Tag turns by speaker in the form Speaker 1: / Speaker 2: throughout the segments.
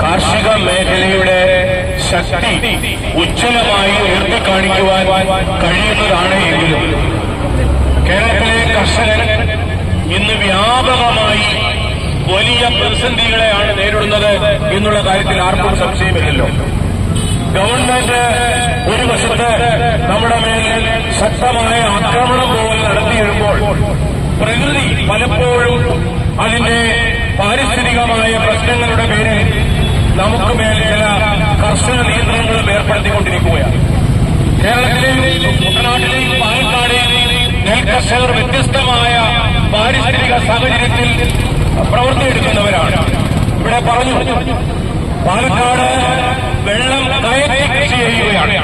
Speaker 1: കാർഷിക മേഖലയുടെ ശക്തി ഉജ്ജ്വലമായി ഉയർത്തി കാണിക്കുവാൻ കഴിയുന്നതാണ് എങ്കിലും കേരളത്തിലെ കർഷകൻ ഇന്ന് വ്യാപകമായി വലിയ പ്രതിസന്ധികളെയാണ് നേരിടുന്നത് എന്നുള്ള കാര്യത്തിൽ ആർക്കും സംശയമില്ലല്ലോ. ഗവൺമെന്റ് ഒരു വശത്ത് നമ്മുടെ മേൽ ശക്തമായ ആക്രമണം പോലും നടത്തിയിരുമ്പോൾ പ്രകൃതി പലപ്പോഴും അതിന്റെ പാരിസ്ഥിതികമായ പ്രശ്നങ്ങളുടെ പേരിൽ നമുക്ക് മേലെ ചില കർശന നിയന്ത്രണങ്ങളും ഏർപ്പെടുത്തിക്കൊണ്ടിരിക്കുകയാണ്. കേരളത്തിലെയും കുട്ടനാട്ടിലെയും പാലക്കാടെയും നെൽ കർഷകർ വ്യത്യസ്തമായ പാരിസ്ഥിതിക സാഹചര്യത്തിൽ പ്രവർത്തിയെടുക്കുന്നവരാണ് ഇവിടെ പറഞ്ഞു പാലക്കാട് വെള്ളം കയറ്റി കൃഷി ചെയ്യുകയാണ്.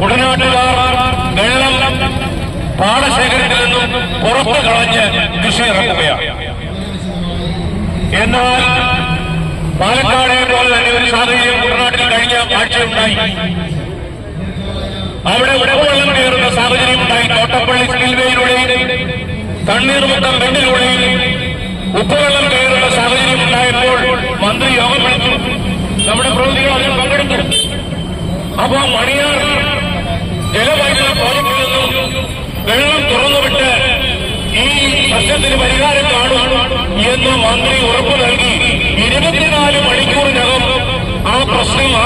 Speaker 1: കുട്ടനാട്ടുകാർ വെള്ളം പാടശേഖരത്തിൽ നിന്നും പുറത്തു കളഞ്ഞ് കൃഷി ഇറക്കുകയാണ്. എന്നാൽ സാഹചര്യം കുട്ടനാട്ടിൽ കഴിഞ്ഞ ആഴ്ചയുണ്ടായി അവിടെ ഉടവെള്ളം കയറുന്ന സാഹചര്യം ഉണ്ടായി. തോട്ടപ്പള്ളി സ്പിൽവേയിലൂടെയും തണ്ണീർമുട്ടം ബെണ്ടിലൂടെയും ഉപ്പുവെള്ളം കയറുന്ന സാഹചര്യം ഉണ്ടായപ്പോൾ മന്ത്രി യോഗം വിളിച്ചു. നമ്മുടെ പ്രവൃത്തികൾ അതിൽ പങ്കെടുത്തു. അപ്പോ മണിയാർ ജലവൈദ്യുത പ്രോജക്റ്റിൽ നിന്നും വെള്ളം തുറന്നുവിട്ട് ഈ പ്രശ്നത്തിന് പരിഹാരം കാണും എന്ന് മന്ത്രി ഉറപ്പു നൽകി. ഇരുപത്തിനാല് മണിക്കൂറിനകം ആ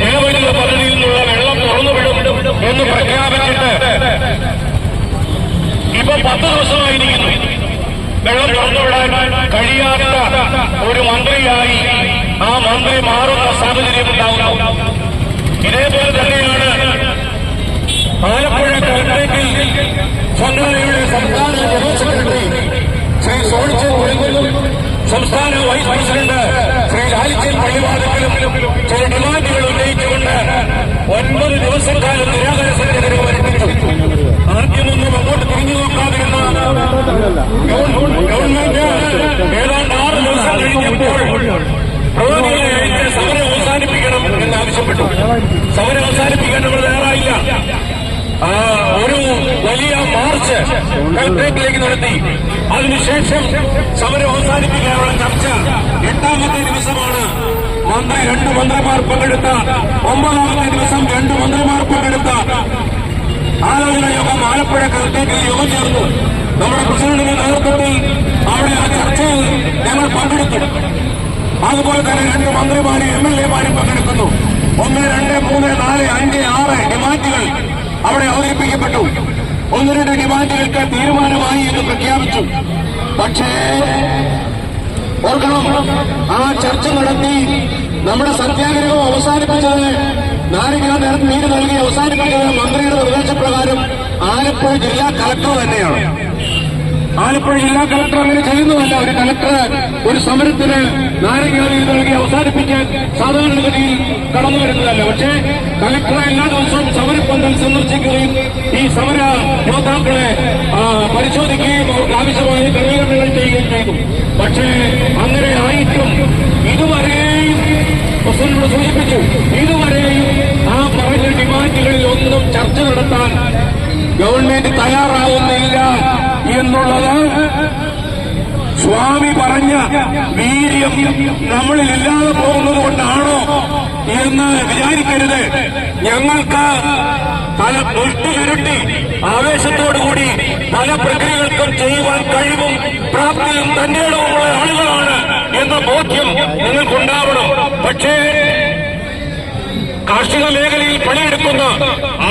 Speaker 1: ജലവൈദ്യുത പദ്ധതിയിൽ നിന്നുള്ള വെള്ളം തുറന്നുവിടും എന്ന് പ്രഖ്യാപിച്ചിട്ട് ഇപ്പൊ പത്ത് ദിവസമായിരിക്കുന്നു വെള്ളം തുറന്നുവിടാൻ കഴിയാത്ത ഒരു മന്ത്രിയായി ആ മന്ത്രി മാറുന്ന സാഹചര്യം ഉണ്ടാവുന്നു. ഇതേപോലെ തന്നെയാണ് ആലപ്പുഴ കളക്ടറേറ്റിൽ സംഘടനയുടെ സംസ്ഥാന ജനറൽ സെക്രട്ടറി ശ്രീ സോണിച്ചൻ സംസ്ഥാന വൈസ് പ്രസിഡന്റ് ലാലിച്ചൻ പള്ളിവാദത്തിലും ചില ഡിമാൻഡുകൾ ഉന്നയിച്ചുകൊണ്ട് ഒൻപത് ദിവസക്കാലം നിരാകര സംഘടനകൾ വരുത്തിച്ചു അങ്ങോട്ട് തിരിഞ്ഞു നോക്കാതിരുന്ന ഗവൺമെന്റ് ഏതാണ്ട് ആറ് ദിവസം കഴിഞ്ഞപ്പോൾ പ്രവർത്തികളെ അയച്ച് സമരം അവസാനിപ്പിക്കണം എന്നാവശ്യപ്പെട്ടു. സമരം അവസാനിപ്പിക്കാൻ നമ്മൾ തയ്യാറായില്ല ആ, ഒരു വലിയ മാർച്ച് കളക്ടറേറ്റിലേക്ക് നടത്തി. അതിനുശേഷം സമരം അവസാനിപ്പിക്കാനുള്ള ചർച്ച എട്ടാമത്തെ ദിവസമാണ്. മന്ത്രി രണ്ട് മന്ത്രിമാർ പങ്കെടുത്ത ഒമ്പതാമത്തെ ദിവസം രണ്ട് മന്ത്രിമാർ പങ്കെടുത്ത ആലോചന യോഗം ആലപ്പുഴ കളക്ടറേറ്റിൽ യോഗം ചേർന്നു. നമ്മുടെ പ്രസിഡന്റിന്റെ നേതൃത്വത്തിൽ അവിടെ ആ ചർച്ചയിൽ ഞങ്ങൾ പങ്കെടുത്തു. അതുപോലെ തന്നെ രണ്ട് മന്ത്രിമാരും എം എൽ എമാരും പങ്കെടുക്കുന്നു. ഒന്ന് രണ്ട് മൂന്ന് നാല് അഞ്ച് ആറ് ഡിമാൻഡുകൾ അവിടെ അവതരിപ്പിക്കപ്പെട്ടു. ഒന്ന് രണ്ട് ഡിമാൻഡുകൾക്ക് തീരുമാനമായി എന്ന് പ്രഖ്യാപിച്ചു. പക്ഷേ ഓർക്കണം ആ ചർച്ച നടത്തി നമ്മുടെ സത്യാഗ്രഹം അവസാനിപ്പിച്ചത് നാരങ്ങ നീര് നൽകി അവസാനിപ്പിച്ചത് മന്ത്രിയുടെ നിർദ്ദേശപ്രകാരം ആലപ്പുഴ ജില്ലാ കളക്ടർ തന്നെയാണ്. ആലപ്പുഴ ജില്ലാ കളക്ടർ അങ്ങനെ ചെയ്യുന്നതല്ല ഒരു കളക്ടർ ഒരു സമരത്തിന് നാരങ്ങാതി നൽകി അവസാനിപ്പിക്കാൻ സാധാരണഗതിയിൽ കടന്നു വരുന്നതല്ല. പക്ഷേ കളക്ടർ സമര യോദ്ധാക്കളെ പരിശോധിക്കുകയും അവർക്ക് ആവശ്യമായ ക്രമീകരണങ്ങൾ ചെയ്യുകയും ചെയ്തു പക്ഷേ അങ്ങനെ ആയിട്ടും ഇതുവരെയും പ്രസിഡന്റിനോട് സൂചിപ്പിച്ചു ഇതുവരെയും ആ പറഞ്ഞ ഡിമാൻഡുകളിൽ ഒന്നും ചർച്ച നടത്താൻ ഗവൺമെന്റ് തയ്യാറാവുന്നില്ല എന്നുള്ളത് സ്വാമി പറഞ്ഞ വീര്യം നമ്മളിൽ ഇല്ലാതെ പോകുന്നത് കൊണ്ടാണോ? എന്ന് വിചാരിക്കരുത്. ഞങ്ങൾക്ക് പല ചുരുട്ടി ആവേശത്തോടുകൂടി പല പ്രക്രിയകൾക്കും ചെയ്യുവാൻ കഴിവും പ്രാപ്തിയും തന്നെയുള്ള ആളുകളാണ് എന്ന ബോധ്യം നിങ്ങൾക്കുണ്ടാവണം. പക്ഷേ കാർഷിക മേഖലയിൽ പണിയെടുക്കുന്ന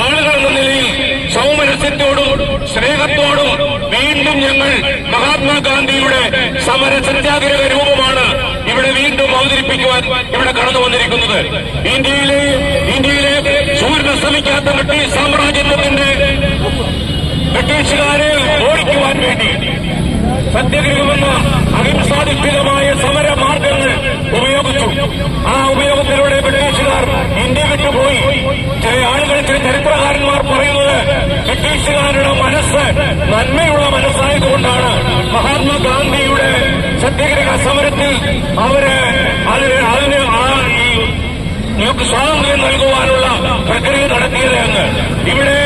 Speaker 1: ആളുകൾ എന്ന നിലയിൽ സൗമനസ്യത്തോടും സ്നേഹത്തോടും വീണ്ടും ഞങ്ങൾ മഹാത്മാഗാന്ധിയുടെ സമര സത്യാഗ്രഹ രൂപമാണ് ഇവിടെ വീണ്ടും അവതരിപ്പിക്കുവാൻ ഇവിടെ കടന്നു വന്നിരിക്കുന്നത്. ഇന്ത്യയിലെ ഇന്ത്യയിലെ സൂര്യൻ ശ്രമിക്കാത്ത ബ്രിട്ടീഷ് സാമ്രാജ്യത്വത്തിന്റെ ബ്രിട്ടീഷുകാരെ ഓടിക്കുവാൻ വേണ്ടി സത്യഗ്രഹമെന്ന അഹിംസാധിഷ്ഠിതമായ സമര മാർഗങ്ങൾ ഉപയോഗിച്ചു. ആ ഉപയോഗത്തിലൂടെ ബ്രിട്ടീഷുകാർ ഇന്ത്യ വിട്ടുപോയി. ചില ആളുകൾ ചില ചരിത്രകാരന്മാർ പറയുന്നത് ബ്രിട്ടീഷുകാരുടെ മനസ്സ് നന്മയുള്ള മനസ്സായതുകൊണ്ടാണ് മഹാത്മാഗാന്ധിയുടെ സത്യഗ്രഹ സമരത്തിൽ അവർ അതിന് അതിന് ആ ഈ നമുക്ക് സ്വാതന്ത്ര്യം നൽകുവാനുള്ള പ്രക്രിയ നടത്തിയത് എന്ന് ഇവിടെ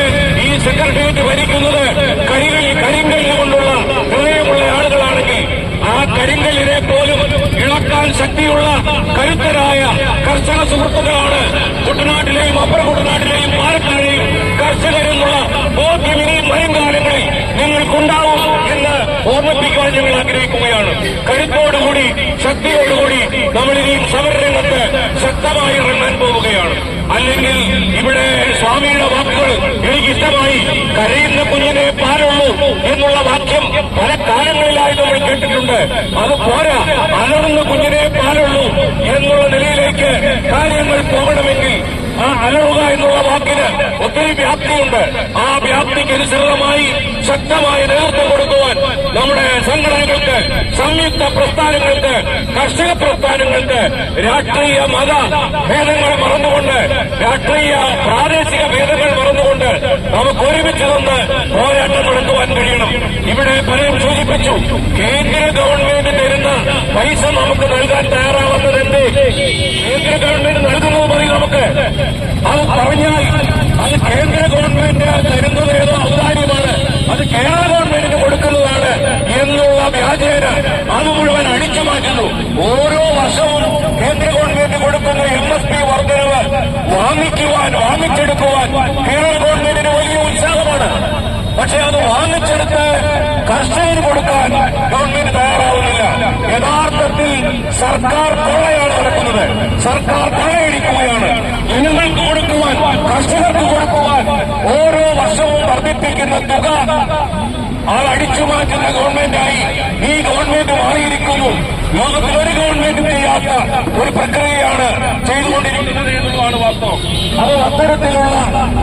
Speaker 1: ഈ സെക്രട്ടേറിയറ്റ് ഭരിക്കുന്നത് കരികൾ കരിങ്കല്ല് കൊണ്ടുള്ള ഹൃദയമുള്ള ആളുകളാണെങ്കിൽ ആ കരിങ്കല്ലിനെ പോലും ഇളക്കാൻ ശക്തിയുള്ള കരുത്തരായ കർഷക സുഹൃത്തുക്കളാണ് കുട്ടനാട്ടിലെയും അപ്പുറ കുട്ടനാട്ടിലെയും പാലക്കാടെയും കർഷകരെന്നുള്ള ബോധ്യം ഇനിയും വരും കാലങ്ങളിൽ നിങ്ങൾക്കുണ്ടാവും എന്ന് ഓർമ്മിപ്പിക്കുവാൻ ഞങ്ങൾ ആഗ്രഹിക്കുകയാണ് കരുത്തോടുകൂടി ശക്തിയോടുകൂടി നമ്മൾ ഇനിയും സമരരംഗത്ത് ശക്തമായി ഇറങ്ങാൻ പോവുകയാണ്. അല്ലെങ്കിൽ ഇവിടെ സ്വാമിയുടെ വാക്കുകൾ എനിക്കിഷ്ടമായി കരയുന്ന കുഞ്ഞിനെ പാലുള്ളൂ എന്നുള്ള വാക്യം പല കാലങ്ങളിലായി നമ്മൾ കേട്ടിട്ടുണ്ട്. അത് പോരാ അലറുന്ന കുഞ്ഞിനെ പാലുള്ളൂ എന്നുള്ള നിലയിലേക്ക് കാര്യങ്ങൾ പോകണമെങ്കിൽ ആ അലറുക എന്നുള്ള വാക്കിന് ഒത്തിരി വ്യാപ്തിയുണ്ട്. ആ വ്യാപ്തിക്ക് അനുസൃതമായി ശക്തമായ നേതൃത്വം നമ്മുടെ സംഘടനകൾക്ക് സംയുക്ത പ്രസ്ഥാനങ്ങൾക്ക് കർഷക പ്രസ്ഥാനങ്ങൾക്ക് രാഷ്ട്രീയ മത ഭേദങ്ങൾ മറന്നുകൊണ്ട് രാഷ്ട്രീയ പ്രാദേശിക ഭേദങ്ങൾ മറന്നുകൊണ്ട് നമുക്ക് ഒരുമിച്ച് നിന്ന് പോരാട്ടം നടത്തുവാൻ കഴിയണം. ഇവിടെ പലരും സൂചിപ്പിച്ചു കേന്ദ്ര ഗവൺമെന്റ് തരുന്ന പൈസ നമുക്ക് നൽകാൻ തയ്യാറാവുന്നത് എന്ത് കേന്ദ്ര ഗവൺമെന്റ് നൽകുന്നത് പറയും നമുക്ക്. അത് പറഞ്ഞാൽ അത് കേന്ദ്ര ഗവൺമെന്റ് തരുന്നത് ഏതോ ഔദാര്യമാണ്. അത് കേരള എന്നുള്ള വ്യാജേന അത് മുഴുവൻ അടിച്ചു മാറ്റുന്നു ഓരോ വർഷവും കേന്ദ്ര ഗവൺമെന്റ് കൊടുക്കുന്ന എം എസ് പി വർദ്ധനവ് വാങ്ങിക്കുവാൻ വാങ്ങിച്ചെടുക്കുവാൻ കേരള ഗവൺമെന്റിന് വലിയ ഉത്സാഹമാണ്. പക്ഷെ അത് വാങ്ങിച്ചെടുത്ത് കർഷകന് കൊടുക്കാൻ ഗവൺമെന്റ് തയ്യാറാവുന്നില്ല. യഥാർത്ഥത്തിൽ സർക്കാർ കൊള്ളയാണ് നടക്കുന്നത്. സർക്കാർ കൊള്ളയടിക്കുകയാണ് ജനങ്ങൾക്ക് കൊടുക്കുവാൻ കർഷകർക്ക് കൊടുക്കുവാൻ ഓരോ വർഷവും വർദ്ധിപ്പിക്കുന്ന തുക അത് അടിച്ചു മാറ്റുന്ന ഗവൺമെന്റായി ഈ ഗവൺമെന്റ് മാറിയിരിക്കുന്നു. ലോകത്തിൽ ഒരു ഗവൺമെന്റും ചെയ്യാത്ത ഒരു പ്രക്രിയയാണ് ചെയ്തുകൊണ്ടിരിക്കുന്നത് എന്നുള്ളതാണ് വാസ്തവം. അത് അത്തരത്തിലുള്ള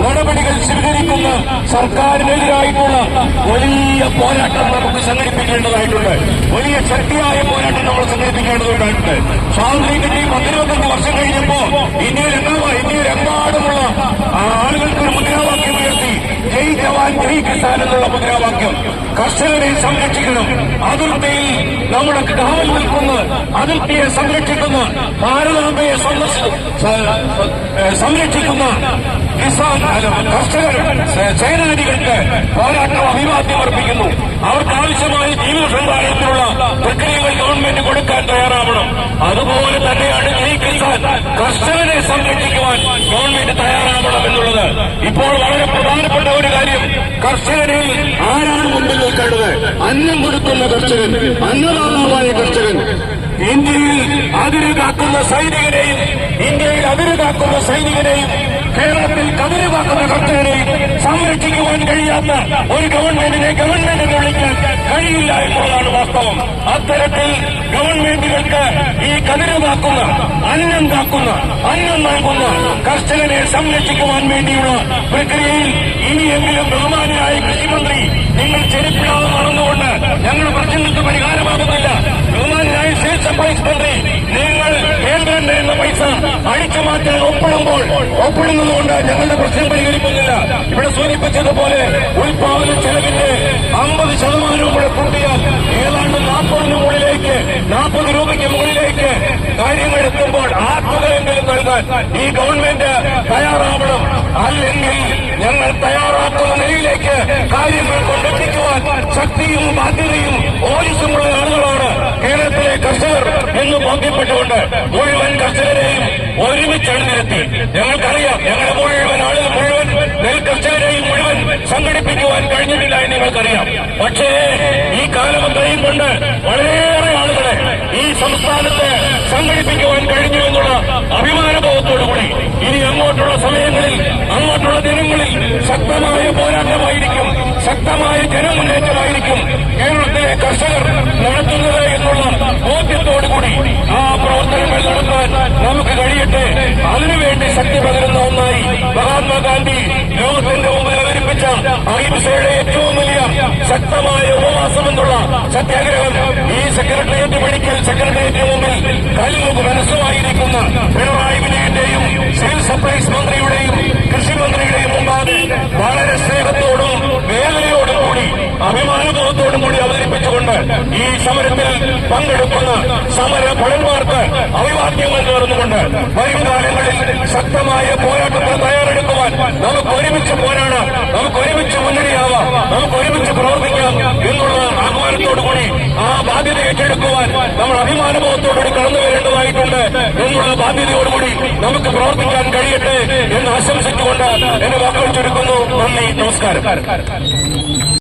Speaker 1: നടപടികൾ സ്വീകരിക്കുന്ന സർക്കാരിനെതിരായിട്ടുള്ള വലിയ പോരാട്ടം നമുക്ക് സംഘടിപ്പിക്കേണ്ടതായിട്ടുണ്ട്. വലിയ ശക്തിയായ പോരാട്ടം നമ്മൾ സംഘടിപ്പിക്കേണ്ടതായിട്ടുണ്ട്. സ്വാതന്ത്ര്യത്തിന്റെ പത്തിരുപത്തഞ്ച് വർഷം കഴിഞ്ഞപ്പോ ഇന്ത്യയിൽ ഇന്ത്യയിൽ എമ്പാടുമുള്ള ആളുകൾക്ക് ഒരു മുദ്രാവാക്യം കിസാൻ എന്നുള്ള മുദ്രാവാക്യം. കർഷകരെ സംരക്ഷിക്കണം. അതിർത്തിയിൽ നമ്മുടെ കാവൽ നിൽക്കുന്ന. അതിർത്തിയെ സംരക്ഷിക്കുന്ന. ഭാരതാംബയെ സംരക്ഷിക്കുന്ന. കർഷകർ സേ- സേനാനികൾക്ക് പോരാട്ടം അഭിവാദ്യം അർപ്പിക്കുന്നു. അവർക്ക് ആവശ്യമായ ജീവിത സമ്പാദനത്തിനുള്ള പ്രക്രിയകൾ ഗവൺമെന്റ് കൊടുക്കാൻ തയ്യാറാവണം. അതുപോലെ തന്നെയാണ് ജയ് കിസാൻ കർഷകരെ സംരക്ഷിക്കുവാൻ ഗവൺമെന്റ് തയ്യാറാവണം എന്നുള്ളത്. ഇപ്പോൾ വളരെ പ്രധാനപ്പെട്ട ഒരു കാര്യം കർഷകരെ ആരാണ് മുമ്പിൽ നിൽക്കേണ്ടത് അന്നം കൊടുക്കുന്ന കർഷകൻ അന്നദാതാവായ കർഷകൻ. ഇന്ത്യയിൽ അതിര് സൈനികരെയും ഇന്ത്യയിൽ അതിര് സൈനികരെയും കേരളത്തിൽ കതിര് കാക്കുന്ന കർഷകരെയും സംരക്ഷിക്കുവാൻ കഴിയാത്ത ഒരു ഗവൺമെന്റിനെ ഗവൺമെന്റിനെ വിളിക്കാൻ കഴിയില്ല എന്നുള്ളതാണ് വാസ്തവം. അത്തരത്തിൽ ഗവൺമെന്റുകൾക്ക് ഈ കതിരുമാക്കുന്ന അന്നം കാക്കുന്ന അന്നം നൽകുന്ന കർഷകനെ സംരക്ഷിക്കുവാൻ വേണ്ടിയുള്ള പ്രക്രിയയിൽ ഇനിയെങ്കിലും ബഹുമാനായ കൃഷിമന്ത്രി നിങ്ങൾ ചെരുപ്പിടാതെ നടന്നുകൊണ്ട് ഞങ്ങൾ പ്രശ്നങ്ങൾക്ക് പരിഹാരമാകുന്നില്ല. ബഹുമാനായ സ്റ്റേറ്റ് സപ്ലൈസ് മന്ത്രി നിങ്ങൾ കേന്ദ്രം തരുന്ന പൈസ അഴിച്ചു മാറ്റാൻ ഒപ്പിടുമ്പോൾ ഒപ്പിടുന്നതുകൊണ്ട് ഞങ്ങളുടെ പ്രശ്നം പരിഹരിക്കുന്നില്ല ഇവിടെ സൂചിപ്പിച്ചതുപോലെ ഉൽപാദന ചെലവിന്റെ അമ്പത് ശതമാനവും കൂടെ കൂട്ടിയാൽ ഏതാണ്ട് നാൽപ്പതിന് മുകളിലേക്ക് നാൽപ്പത് രൂപയ്ക്ക് മുകളിലേക്ക് കാര്യങ്ങൾ എത്തുമ്പോൾ ആ നൽകാൻ ഈ ഗവൺമെന്റ് തയ്യാറാവണം. അല്ലെങ്കിൽ ഞങ്ങൾ തയ്യാറാക്കുന്ന നിലയിലേക്ക് കാര്യങ്ങൾ കൊണ്ടെത്തിക്കുവാൻ ശക്തിയും ബാധ്യതയും ഓജസ്സുമുള്ള ആളുകളാണ് കേരളത്തിലെ കർഷകർ എന്ന് ബോധ്യപ്പെട്ടുകൊണ്ട് മുഴുവൻ കർഷകരെയും ഒരുമിച്ച് ഞങ്ങൾക്കറിയാം ഞങ്ങളുടെ മുഴുവൻ ആളുകൾ മുഴുവൻ സംഘടിപ്പിക്കുവാൻ കഴിഞ്ഞിട്ടില്ല എന്ന് നിങ്ങൾക്കറിയാം. പക്ഷേ ഈ കാലം അത്രയും കൊണ്ട് വളരെയേറെ ആളുകളെ ഈ സംസ്ഥാനത്ത് സംഘടിപ്പിക്കുവാൻ കഴിഞ്ഞു എന്നുള്ള അഭിമാനബോധത്തോടുകൂടി ഇനി അങ്ങോട്ടുള്ള സമയങ്ങളിൽ അങ്ങോട്ടുള്ള ദിനങ്ങളിൽ ശക്തമായ പോരാട്ടമായിരിക്കും ശക്തമായ ജനമുന്നേറ്റമായിരിക്കും കേരളത്തിലെ കർഷകർ നടത്തുന്നത് എന്നുള്ള ബോധ്യത്തോടുകൂടി ആ പ്രവർത്തനങ്ങൾ നടത്താൻ നമുക്ക് കഴിയട്ടെ. അതിനുവേണ്ടി ശക്തി പകരുന്ന ഒന്നായി അവതരിപ്പിച്ച അഹിംസയുടെ ഏറ്റവും വലിയ ശക്തമായ ഉപവാസം എന്നുള്ള സത്യാഗ്രഹം ഈ സെക്രട്ടേറിയറ്റ് മെഡിക്കൽ സെക്രട്ടേറിയറ്റിന് മുമ്പിൽ കല്ലുമുക്ക് മനസ്സുമായിരിക്കുന്ന പിണറായി വിജയന്റെയും സിവിൽ സപ്ലൈസ് മന്ത്രിയുടെയും കൃഷി മന്ത്രിയുടെയും മുമ്പാകെ വളരെ സ്നേഹത്തോടും വേദനയോടും കൂടി അഭിമാനബോധത്തോടും ഈ സമരത്തിൽ പങ്കെടുക്കുന്ന സമര ഭടന്മാർക്ക് അഭിവാദ്യങ്ങൾ നേർന്നുകൊണ്ട് വരും കാലങ്ങളിൽ ശക്തമായ പോരാട്ടത്തിന് തയ്യാറെടുക്കുവാൻ നമുക്ക് ഒരുമിച്ച് പോരാടാം. നമുക്ക് ഒരുമിച്ച് മുന്നണിയാവാം. നമുക്ക് ഒരുമിച്ച് പ്രവർത്തിക്കാം എന്നുള്ള ആഹ്വാനത്തോടുകൂടി ആ ബാധ്യത ഏറ്റെടുക്കുവാൻ നമ്മൾ അഭിമാനബോധത്തോടുകൂടി കടന്നു വരേണ്ടതായിട്ടുണ്ട് എന്നുള്ള ബാധ്യതയോടുകൂടി നമുക്ക് പ്രവർത്തിക്കാൻ കഴിയട്ടെ എന്ന് ആശംസിച്ചുകൊണ്ട് എന്റെ വാക്കുകൾ ചുരുക്കുന്നു. നന്ദി. നമസ്കാരം.